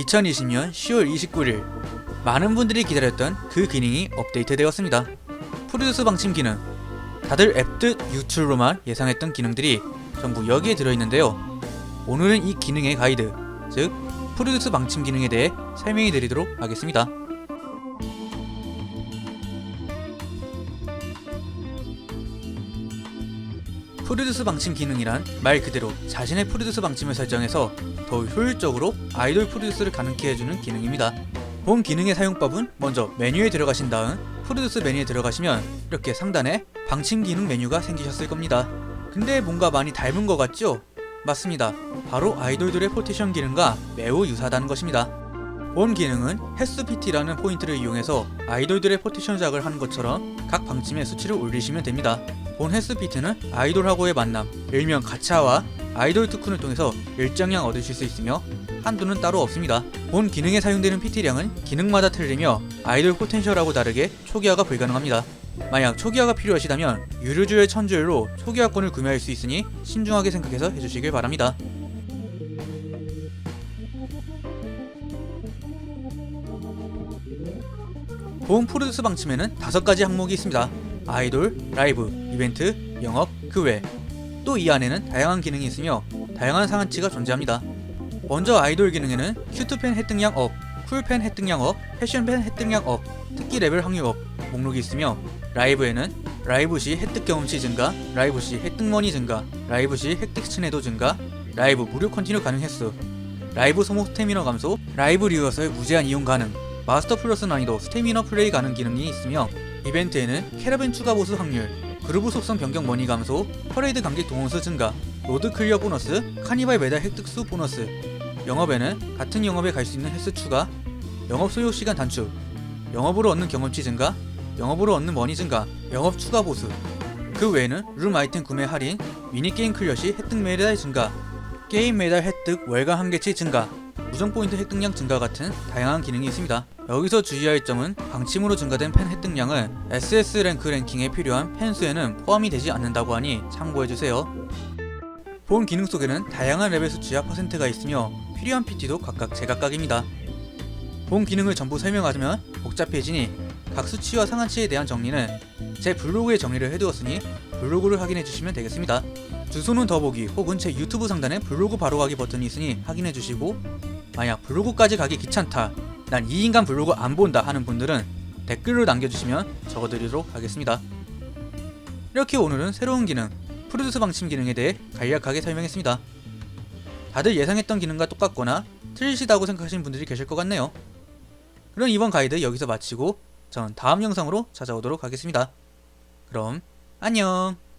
2020년 10월 29일 많은 분들이 기다렸던 그 기능이 업데이트되었습니다. 프로듀스 방침 기능 다들 앱듯 유출로만 예상했던 기능들이 전부 여기에 들어있는데요. 오늘은 이 기능의 가이드, 즉 프로듀스 방침 기능에 대해 설명해 드리도록 하겠습니다. 프로듀스 방침 기능이란 말 그대로 자신의 프로듀스 방침을 설정해서 더 효율적으로 아이돌 프로듀스를 가능케 해주는 기능입니다. 본 기능의 사용법은 먼저 메뉴에 들어가신 다음 프로듀스 메뉴에 들어가시면 이렇게 상단에 방침 기능 메뉴가 생기셨을 겁니다. 근데 뭔가 많이 닮은 것 같죠? 맞습니다. 바로 아이돌들의 포테이션 기능과 매우 유사하다는 것입니다. 본 기능은 헬스PT라는 포인트를 이용해서 아이돌들의 포테이션 작을 하는 것처럼 각 방침의 수치를 올리시면 됩니다. 본 헬스피트는 아이돌하고의 만남, 일명 가차와 아이돌 특훈을 통해서 일정량 얻으실 수 있으며 한도는 따로 없습니다. 본 기능에 사용되는 PT량은 기능마다 틀리며 아이돌 포텐셜하고 다르게 초기화가 불가능합니다. 만약 초기화가 필요하시다면 유료주의 천주율로 초기화권을 구매할 수 있으니 신중하게 생각해서 해주시길 바랍니다. 본 프로듀스 방침에는 다섯 가지 항목이 있습니다. 아이돌, 라이브, 이벤트, 영업, 그 외. 또 이 안에는 다양한 기능이 있으며 다양한 상한치가 존재합니다. 먼저 아이돌 기능에는 큐트팬 획득량 업, 쿨팬 획득량 업, 패션팬 획득량 업, 특기 레벨 확률 업 목록이 있으며 라이브에는 라이브 시 획득 경험치 증가, 라이브 시 획득 머니 증가, 라이브 시 획득 친해도 증가, 라이브 무료 컨티뉴 가능 횟수, 라이브 소모 스태미너 감소, 라이브 리허설 무제한 이용 가능, 마스터 플러스 난이도 스태미너 플레이 가능 기능이 있으며 이벤트에는 캐러밴 추가 보수 확률, 그루브 속성 변경 머니 감소, 퍼레이드 관객 동원수 증가, 로드 클리어 보너스, 카니발 메달 획득 수 보너스, 영업에는 같은 영업에 갈 수 있는 횟수 추가, 영업 소요 시간 단축, 영업으로 얻는 경험치 증가, 영업으로 얻는 머니 증가, 영업 추가 보수. 그 외에는 룸 아이템 구매 할인, 미니게임 클리어 시 획득 메달 증가, 게임 메달 획득 월간 한계치 증가, 무정 포인트 획득량 증가 같은 다양한 기능이 있습니다. 여기서 주의할 점은 방침으로 증가된 팬 획득량은 SS 랭크 랭킹에 필요한 팬 수에는 포함이 되지 않는다고 하니 참고해주세요. 본 기능 속에는 다양한 레벨 수치와 퍼센트가 있으며 필요한 PT도 각각 제각각입니다. 본 기능을 전부 설명하자면 복잡해지니 각 수치와 상한치에 대한 정리는 제 블로그에 정리를 해두었으니 블로그를 확인해 주시면 되겠습니다. 주소는 더보기 혹은 제 유튜브 상단에 블로그 바로 가기 버튼이 있으니 확인해 주시고 만약 블로그까지 가기 귀찮다 난 이 인간 블로그 안 본다 하는 분들은 댓글로 남겨주시면 적어드리도록 하겠습니다. 이렇게 오늘은 새로운 기능 프로듀스 방침 기능에 대해 간략하게 설명했습니다. 다들 예상했던 기능과 똑같거나 틀리시다고 생각하시는 분들이 계실 것 같네요. 그럼 이번 가이드 여기서 마치고 전 다음 영상으로 찾아오도록 하겠습니다. 그럼 안녕.